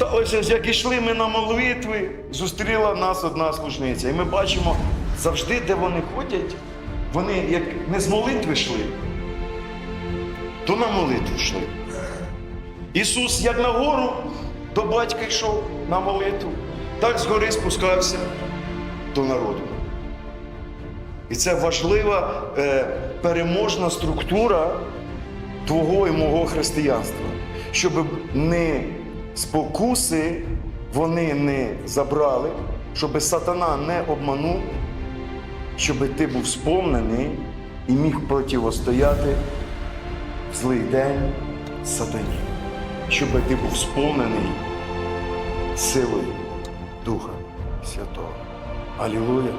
Ось як ішли ми на молитви, зустріла нас одна служниця. І ми бачимо завжди, де вони ходять, вони як не з молитви йшли, то на молитву йшли. Ісус як на гору до батька йшов на молитву, так згори спускався до народу. І це важлива е, переможна структура твого і мого християнства, щоб не спокуси вони не забрали, щоб сатана не обманув, щоб ти був сповнений і міг противостояти в злий день сатані, щоб ти був сповнений силою Духа Святого. Алілуя!